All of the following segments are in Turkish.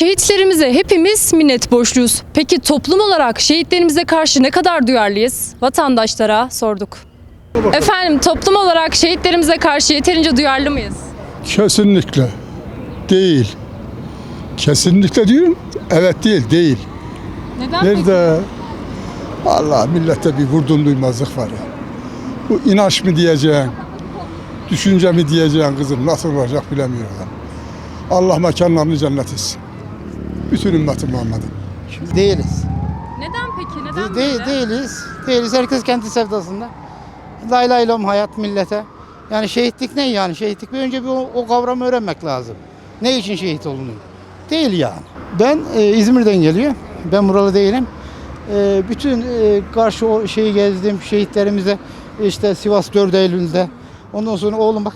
Şehitlerimize hepimiz minnet borçluyuz. Peki toplum olarak şehitlerimize karşı ne kadar duyarlıyız? Vatandaşlara sorduk. Efendim toplum olarak şehitlerimize karşı yeterince duyarlı mıyız? Kesinlikle değil. Kesinlikle diyorum. Evet değil, değil. Neden Nerede? Allah millette bir vurdum duymazlık var ya. Bu inanç mı diyeceğim, düşünce mi diyeceğim kızım nasıl olacak bilemiyorum. Allah mekanlarını cennet etsin. Bütün ümmeti Muhammed'in. Değiliz. Neden peki? Neden De- değil, böyle? değiliz. Değiliz. Herkes kendi sevdasında. Lay lay lom hayat millete. Yani şehitlik ne yani? Şehitlik bir önce bir o, o kavramı öğrenmek lazım. Ne için şehit olunuyor? Değil yani. Ben e, İzmir'den geliyor. Ben buralı değilim. E, bütün e, karşı o şeyi gezdim. Şehitlerimize işte Sivas 4 Eylül'de. Ondan sonra oğlum bak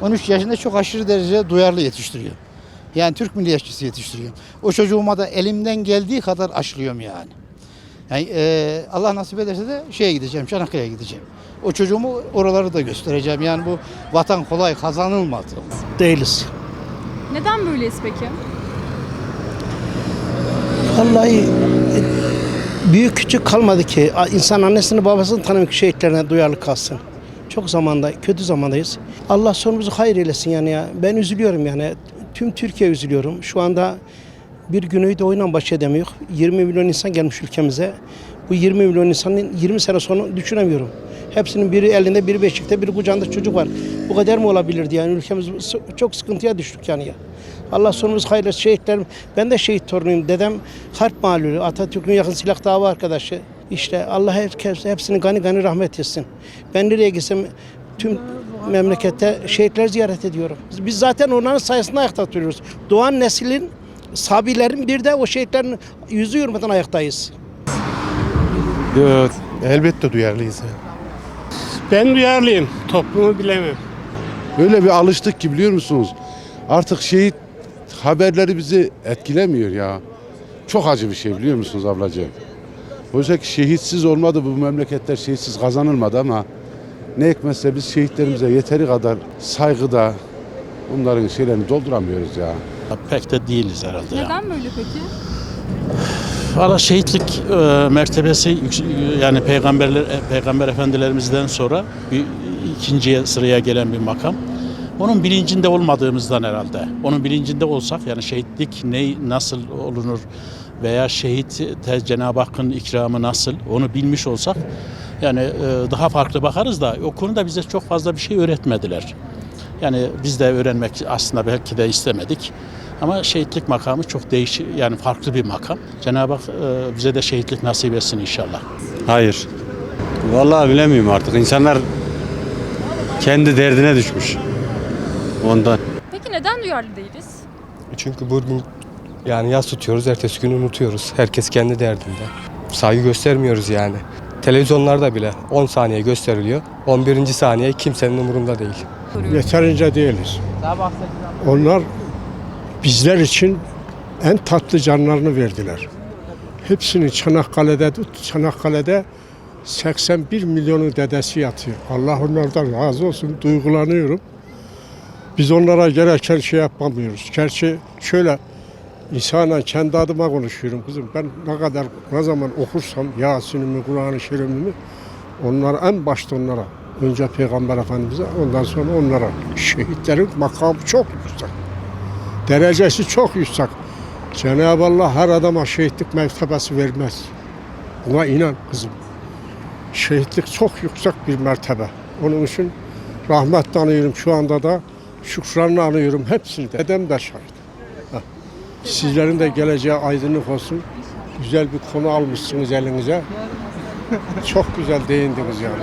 13 yaşında çok aşırı derece duyarlı yetiştiriyor. Yani Türk milliyetçisi yetiştiriyorum. O çocuğuma da elimden geldiği kadar aşılıyorum yani. Yani e, Allah nasip ederse de şeye gideceğim, Çanakkale'ye gideceğim. O çocuğumu oraları da göstereceğim. Yani bu vatan kolay kazanılmadı. değiliz. Neden böyleyiz peki? Vallahi e, büyük küçük kalmadı ki. İnsan annesini babasını tanımak şehitlerine duyarlı kalsın. Çok zamanda, kötü zamandayız. Allah sonumuzu hayır eylesin yani ya. Ben üzülüyorum yani. Tüm Türkiye üzülüyorum. Şu anda bir Güneydoğu'yla baş edemiyor. 20 milyon insan gelmiş ülkemize. Bu 20 milyon insanın 20 sene sonra düşünemiyorum. Hepsinin biri elinde, biri beşikte, biri kucağında çocuk var. Bu kadar mı olabilirdi yani? Ülkemiz çok sıkıntıya düştük yani ya. Allah sonumuz hayırlı şehitlerim. Ben de şehit torunuyum. Dedem harp malulü. Atatürk'ün yakın silah dava arkadaşı. İşte Allah herkes hepsini gani gani rahmet etsin. Ben nereye gitsem tüm memlekette şehitler ziyaret ediyorum. Biz zaten onların sayesinde ayakta oturuyoruz. Doğan neslin, sabilerin bir de o şehitlerin yüzü yürümeden ayaktayız. Evet, elbette duyarlıyız. Ben duyarlıyım. Toplumu bilemem. Öyle bir alıştık ki biliyor musunuz? Artık şehit haberleri bizi etkilemiyor ya. Çok acı bir şey biliyor musunuz ablacığım? Oysa ki şehitsiz olmadı bu memleketler şehitsiz kazanılmadı ama ne hikmetse biz şehitlerimize yeteri kadar saygıda bunların şeylerini dolduramıyoruz ya. Pek de değiliz herhalde. ya. Neden böyle peki? Valla şehitlik e, mertebesi yani peygamberler e, peygamber efendilerimizden sonra bir ikinci sıraya gelen bir makam. Onun bilincinde olmadığımızdan herhalde. Onun bilincinde olsak yani şehitlik ne nasıl olunur veya şehit Cenab-ı Hakk'ın ikramı nasıl onu bilmiş olsak yani e, daha farklı bakarız da o konuda bize çok fazla bir şey öğretmediler. Yani biz de öğrenmek aslında belki de istemedik. Ama şehitlik makamı çok değişik yani farklı bir makam. Cenab-ı Hak e, bize de şehitlik nasip etsin inşallah. Hayır. Vallahi bilemiyorum artık. İnsanlar kendi derdine düşmüş. Ondan. Peki neden duyarlı değiliz? Çünkü bugün yani yas tutuyoruz, ertesi gün unutuyoruz. Herkes kendi derdinde. Saygı göstermiyoruz yani. Televizyonlarda bile 10 saniye gösteriliyor. 11. saniye kimsenin umurunda değil. Yeterince değiliz. Onlar bizler için en tatlı canlarını verdiler. Hepsini Çanakkale'de Çanakkale'de 81 milyonun dedesi yatıyor. Allah onlardan razı olsun. Duygulanıyorum. Biz onlara gereken şey yapamıyoruz. Gerçi şöyle insana kendi adıma konuşuyorum kızım. Ben ne kadar ne zaman okursam Yasin'imi, Kur'an-ı Kerim'imi onlara en başta onlara. Önce Peygamber Efendimiz'e ondan sonra onlara. Şehitlerin makamı çok yüksek. Derecesi çok yüksek. Cenab-ı Allah her adama şehitlik mertebesi vermez. Buna inan kızım. Şehitlik çok yüksek bir mertebe. Onun için rahmetle anıyorum şu anda da şükranla anıyorum hepsini de. Dedem de şahit. Heh. Sizlerin de geleceği aydınlık olsun. Güzel bir konu almışsınız elinize. Çok güzel değindiniz yani.